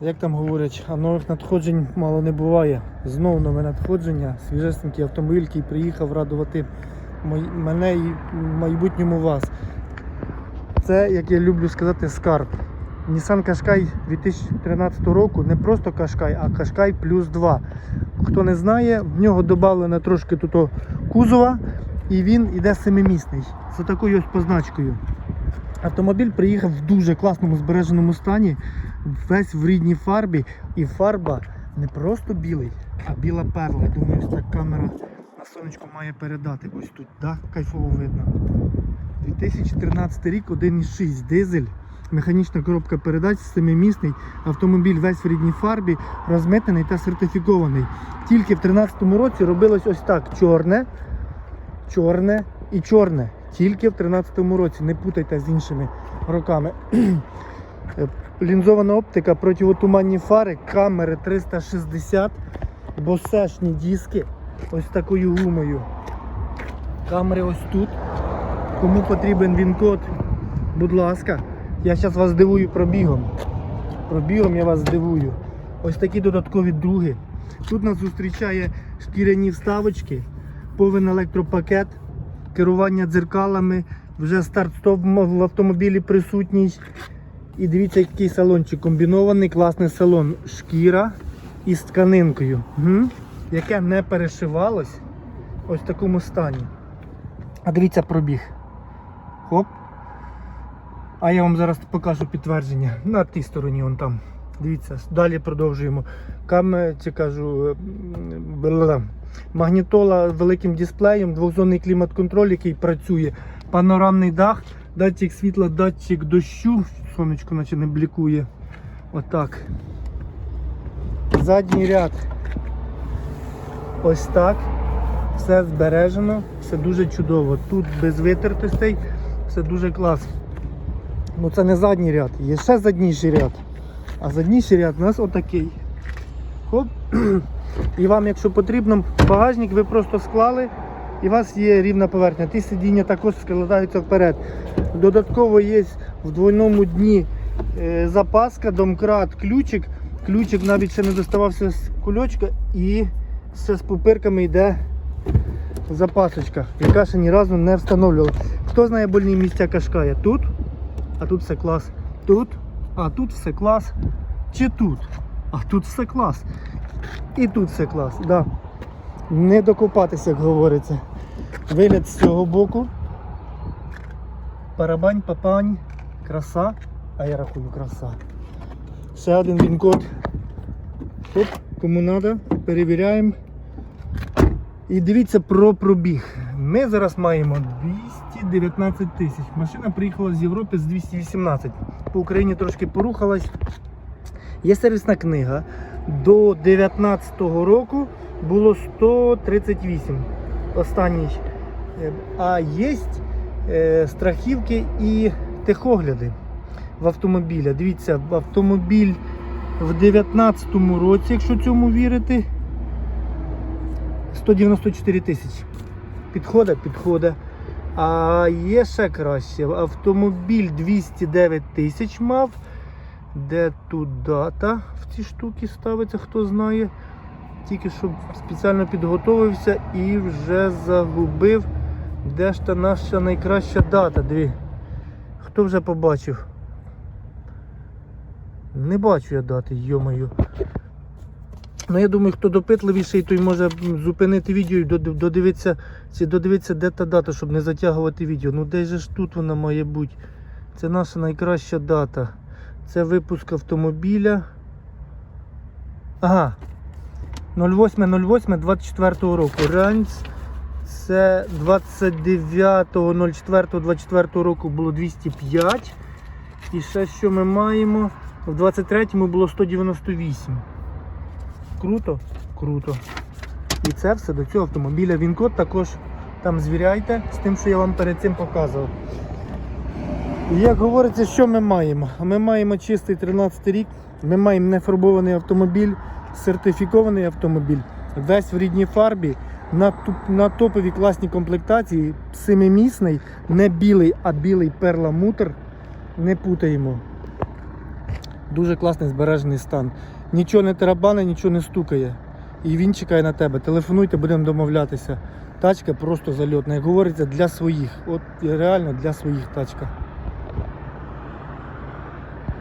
Як там говорять, а нових надходжень мало не буває. Знов нове надходження, свіжесенький автомобіль, який приїхав радувати мене і в майбутньому вас. Це, як я люблю сказати, скарб. Nissan Qashqai 2013 року не просто Qashqai, а Qashqai плюс 2. Хто не знає, в нього додано трошки тут кузова і він іде семимісний. З такою ось позначкою. Автомобіль приїхав в дуже класному збереженому стані, весь в рідній фарбі. І фарба не просто білий, а біла перла. Я думаю, ось так камера на сонечку має передати. Ось тут, да? кайфово видно. 2013 рік 1,6 дизель. Механічна коробка передач, семимісний, автомобіль весь в рідній фарбі, розмитнений та сертифікований. Тільки в 2013 році робилось ось так: чорне, чорне і чорне. Тільки в 2013 році. Не путайте з іншими роками. Лінзована оптика, противотуманні фари, камери 360, босешні диски ось такою гумою. Камери ось тут. Кому потрібен він-код, будь ласка. Я зараз вас здивую пробігом. Пробігом я вас здивую. Ось такі додаткові други. Тут нас зустрічає шкіряні вставочки, повен електропакет, керування дзеркалами, вже старт-стоп в автомобілі присутній. І дивіться, який салончик комбінований, класний салон. Шкіра із тканинкою, Мгм. яке не перешивалось ось в такому стані. А дивіться пробіг. Хоп. А я вам зараз покажу підтвердження. На тій стороні вон там. Дивіться, далі продовжуємо. Каме, чи кажу, е, магнітола з великим дисплеєм, двохзонний клімат-контроль, який працює, панорамний дах, датчик світла, датчик дощу. Сонечко наче не блікує. Отак. Задній ряд. Ось так. Все збережено, все дуже чудово. Тут без витертостей, все дуже класно. Ну це не задній ряд, є ще задніший ряд. А задніший ряд у нас отакий. Хоп. І вам, якщо потрібно, багажник ви просто склали і у вас є рівна поверхня. Ті сидіння також складаються вперед. Додатково є в двойному дні е, запаска, домкрат, ключик. Ключик навіть ще не доставався з кульочка і ще з пупирками йде запасочка, яка ще ні разу не встановлювала. Хто знає больні місця Кашкая? Тут, а тут все клас. Тут, а тут все клас. Чи тут? А тут все клас. І тут все клас. Да. Не докопатися, як говориться. Вигляд з цього боку. Парабань, папань, краса. А я рахую краса. Ще один він-код. Оп, кому треба, перевіряємо. І дивіться про пробіг. Ми зараз маємо 219 тисяч. Машина приїхала з Європи з 218. По Україні трошки порухалась. Є сервісна книга. До 2019 року було 138. Останній. Е, А є е, страхівки і техогляди в автомобіля. Дивіться, автомобіль в 2019 році, якщо цьому вірити, 194 тисячі. Підходить, підходить. А є ще краще. Автомобіль 209 тисяч мав. Де тут дата в ці штуки ставиться, хто знає. Тільки що спеціально підготовився і вже загубив. Де ж та наша найкраща дата? Дві. Хто вже побачив? Не бачу я дати, йомаю. Ну я думаю, хто допитливіший, той може зупинити відео і додивитися, чи додивитися, де та дата, щоб не затягувати відео. Ну де же ж тут вона має бути? Це наша найкраща дата. Це випуск автомобіля. Ага. 08.08.24 року. Ранць. Це 29.04.24 року було 205. І ще що ми маємо? В 23-му було 198. Круто? Круто. І це все до цього автомобіля. Він код також там звіряйте з тим, що я вам перед цим показував. Як говориться, що ми маємо? Ми маємо чистий 13 рік, ми маємо нефарбований автомобіль, сертифікований автомобіль, весь в рідній фарбі, на, на топовій класній комплектації, семимісний, не білий, а білий перламутр. Не путаємо. Дуже класний збережений стан. Нічого не тарабане, нічого не стукає. І він чекає на тебе. Телефонуйте, будемо домовлятися. Тачка просто зальотна. Як говориться, для своїх. От реально для своїх тачка.